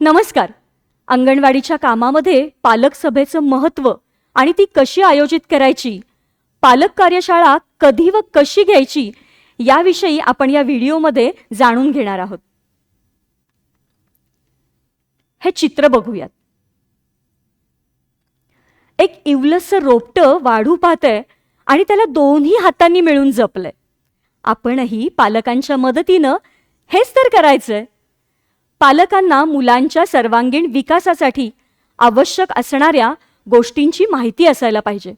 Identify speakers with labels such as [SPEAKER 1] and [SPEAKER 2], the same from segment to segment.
[SPEAKER 1] नमस्कार. अंगणवाडीच्या कामामध्ये पालक सभेचं महत्त्व आणि ती कशी आयोजित करायची पालक कार्यशाळा कधी व कशी घ्यायची याविषयी आपण या व्हिडिओमध्ये जाणून घेणार आहोत. हे चित्र बघूयात. एक इवलस रोपटं वाढू पाहतंय आणि त्याला दोन्ही हातांनी मिळून जपलंय. आपणही पालकांच्या मदतीनं हेच तर करायचंय. पालकांना मुलांच्या सर्वांगीण विकासासाठी आवश्यक असणाऱ्या गोष्टींची माहिती असायला पाहिजे.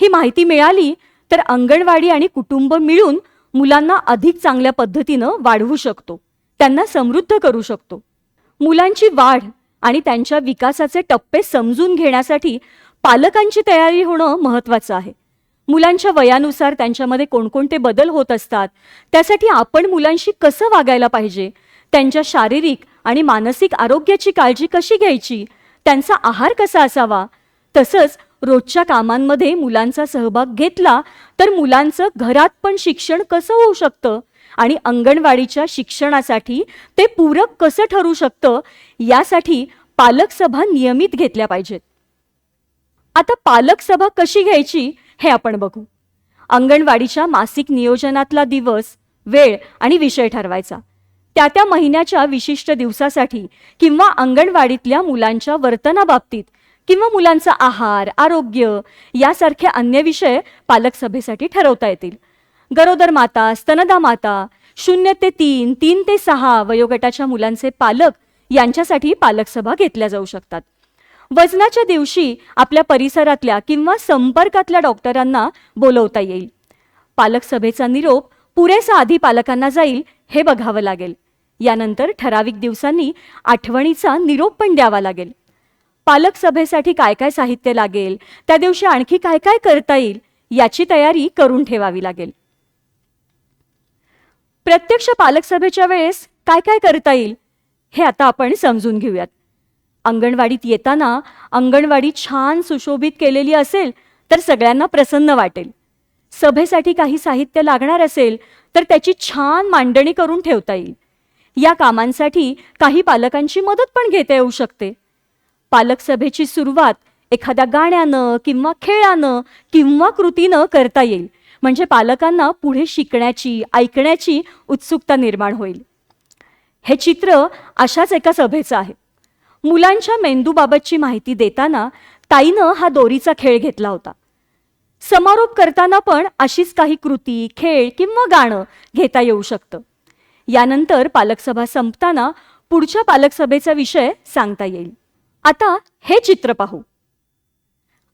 [SPEAKER 1] ही माहिती मिळाली तर अंगणवाडी आणि कुटुंब मिळून मुलांना अधिक चांगल्या पद्धतीनं वाढवू शकतो. त्यांना समृद्ध करू शकतो. मुलांची वाढ आणि त्यांच्या विकासाचे टप्पे समजून घेण्यासाठी पालकांची तयारी होणं महत्त्वाचं आहे. मुलांच्या वयानुसार त्यांच्यामध्ये कोणकोणते बदल होत असतात त्यासाठी आपण मुलांशी कसं वागायला पाहिजे त्यांच्या शारीरिक आणि मानसिक आरोग्याची काळजी कशी घ्यायची? त्यांचा आहार कसा असावा? तसंच रोजच्या कामांमध्ये मुलांचा सहभाग घेतला तर मुलांचं घरात पण शिक्षण कसं होऊ शकतं? आणि अंगणवाडीच्या शिक्षणासाठी ते पूरक कसं ठरू शकतं? यासाठी पालक सभा नियमित घेतल्या पाहिजेत. आता पालक सभा कशी घ्यायची हे आपण बघू. अंगणवाडीच्या मासिक नियोजनातला दिवस वेळ आणि विषय ठरवायचा. त्या त्या महिन्याच्या विशिष्ट दिवसासाठी किंवा अंगणवाडीतल्या मुलांच्या वर्तनाबाबतीत किंवा मुलांचा आहार आरोग्य यासारखे अन्य विषय पालक सभेसाठी ठरवता येतील. गरोदर माता स्तनदा माता शून्य ते तीन तीन ते सहा वयोगटाच्या मुलांचे पालक यांच्यासाठी पालक सभा घेतल्या जाऊ शकतात. वजनाच्या दिवशी आपल्या परिसरातल्या किंवा संपर्कातल्या डॉक्टरांना बोलवता येईल. पालक सभेचा निरोप पुरेसा आधी पालकांना जाईल हे बघावं लागेल. यानंतर ठराविक दिवसांनी आठवणीचा निरोप पण द्यावा लागेल. पालक सभेसाठी काय काय साहित्य लागेल त्या दिवशी आणखी काय काय करता येईल याची तयारी करून ठेवावी लागेल. प्रत्यक्ष पालक सभेच्या वेळेस काय काय करता येईल हे आता आपण समजून घेऊयात. अंगणवाडीत येताना अंगणवाडी छान सुशोभित केलेली असेल तर सगळ्यांना प्रसन्न वाटेल. सभेसाठी काही साहित्य लागणार असेल तर त्याची छान मांडणी करून ठेवता येईल. या कामांसाठी काही पालकांची मदत पण घेता येऊ शकते. पालक सभेची सुरुवात एखाद्या गाण्यानं किंवा खेळानं किंवा कृतीनं करता येईल. म्हणजे पालकांना पुढे शिकण्याची ऐकण्याची उत्सुकता निर्माण होईल. हे चित्र अशाच एका सभेचं आहे. मुलांच्या मेंदूबाबतची माहिती देताना ताईनं हा दोरीचा खेळ घेतला होता. समारोप करताना पण अशीच काही कृती खेळ किंवा गाणं घेता येऊ शकतं. यानंतर पालकसभा संपताना पुढच्या पालकसभेचा विषय सांगता येईल. आता हे चित्र पाहू.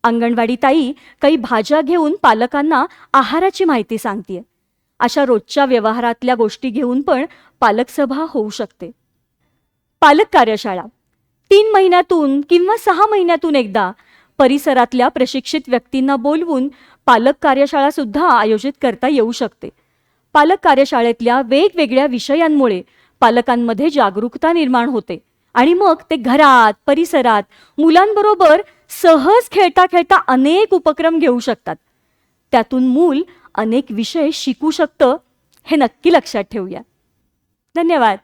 [SPEAKER 1] अंगणवाडी ताई काही भाज्या घेऊन पालकांना आहाराची माहिती सांगते अशा रोजच्या व्यवहारातल्या गोष्टी घेऊन पण पालकसभा होऊ शकते. पालक कार्यशाळा. तीन महिन्यातून किंवा सहा महिन्यातून एकदा परिसरातल्या प्रशिक्षित व्यक्तींना बोलवून पालक कार्यशाळा सुद्धा आयोजित करता येऊ शकते. पालक कार्यशाळेतल्या वेगवेगळ्या विषयांमुळे पालकांमध्ये जागरूकता निर्माण होते. आणि मग ते घरात परिसरात मुलांबरोबर सहज खेळता खेळता अनेक उपक्रम घेऊ शकतात. त्यातून मूल अनेक विषय शिकू शकतं हे नक्की लक्षात ठेवूया. धन्यवाद.